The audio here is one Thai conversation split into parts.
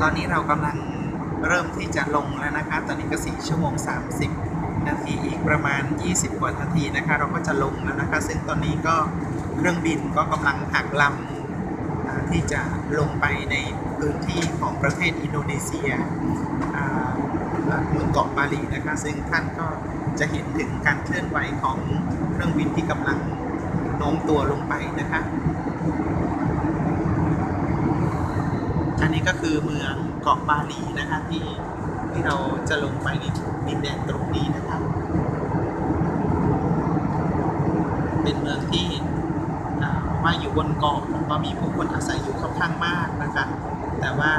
ตอนนี้เรากำลังเริ่มที่จะลงแล้วนะคะ ตอนนี้ก็4ชั่วโมง 30 นาทีอีกประมาณ 20 กว่านาทีนะคะ เราก็จะลงแล้วนะคะ ซึ่งตอนนี้ก็เครื่องบินก็กำลังหักลำที่จะลงไปในพื้นที่ของประเทศอินโดนีเซียเมืองเกาะบาหลีนะคะ ซึ่งท่านก็จะเห็นถึงการเคลื่อนไหวของเครื่องบินที่กำลังโน้มตัวลงไปนะคะ อั นนี้ก็คือเมืองเกาะบาหลีนะคะที่ที่เราจะลงไปในดินแดนตรงนี้นะคะเป็นเมืองที่อ่าว่าอยู่บนเกาะแล้วก็มีผู้คนอาศัยอยู่ค่อนข้างมากนะคะแต่ว่า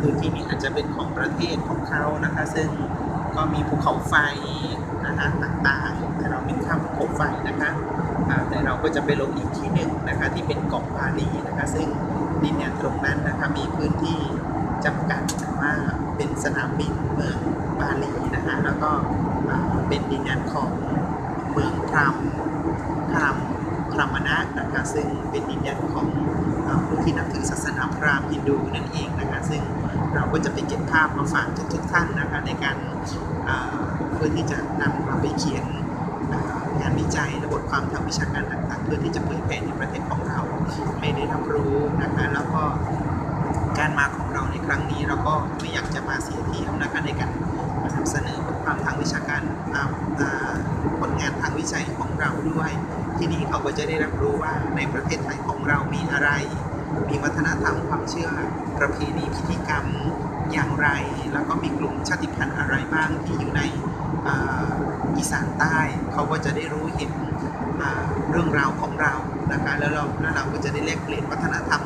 พื้นที่นี้อาจจะเป็นของประเทศของเขานะคะ ซึ่งก็มีภูเขาไฟนะคะต่างๆ แต่เราเป็นข้ามภูเขาไฟนะคะแต่เราก็จะไปลงอีกที่หนึ่งนะคะที่เป็นเกาะบาหลีนะคะ ซึ่งดินแดนตรงนั้นนะ พื้นที่จำกัดแต่ว่าเป็นสนามบินเมืองบาหลีนะคะแล้วก็เป็นดินแดนของเมืองพรามพรามพรามนะนะคะซึ่งเป็นดินแดนของผู้ที่นับถือศาสนาพราหมณ์ฮินดูนั่นเองนะคะซึ่งเราก็จะไปเก็บภาพมาฝากทุกๆท่านนะคะในการเพื่อที่จะนำมาไปเขียนงานวิจัยและบทความทางวิชาการต่างๆ เพื่อที่จะเผยแพร่ในประเทศของเราให้ได้รับรู้นะคะแล้วก็ การมาของเราในครั้งนี้ เราก็ไม่อยากจะมาเสียเที่ยวนะคะในการมานำเสนอความทางวิชาการผลงานทางวิจัยของเราด้วย ที่นี่เขาก็จะได้รับรู้ว่าในประเทศไทยของเรามีอะไร มีวัฒนธรรมความเชื่อ ประเพณีพิธีกรรมอย่างไร แล้วก็มีกลุ่มชาติพันธุ์อะไรบ้างที่อยู่ในอ,อีสานใต้เขาก็จะได้รู้เห็นอ่าเรื่องราวของเรานะคะแล้วเราแล้วเราก็จะได้แลกเปลี่ยนวัฒนธรรม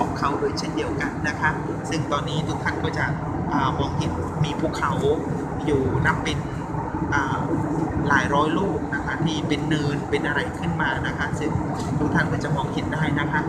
ของเขาด้วยเช่นเดียวกันนะคะ ซึ่งตอนนี้ทุกท่านก็จะอมองเห็นมีภูเขาอยู่นับเป็นหลายร้อยลูกนะคะที่เป็นเนินเป็นอะไรขึ้นมานะคะ ซึ่งทุกท่านก็จะมองเห็นได้นะคะ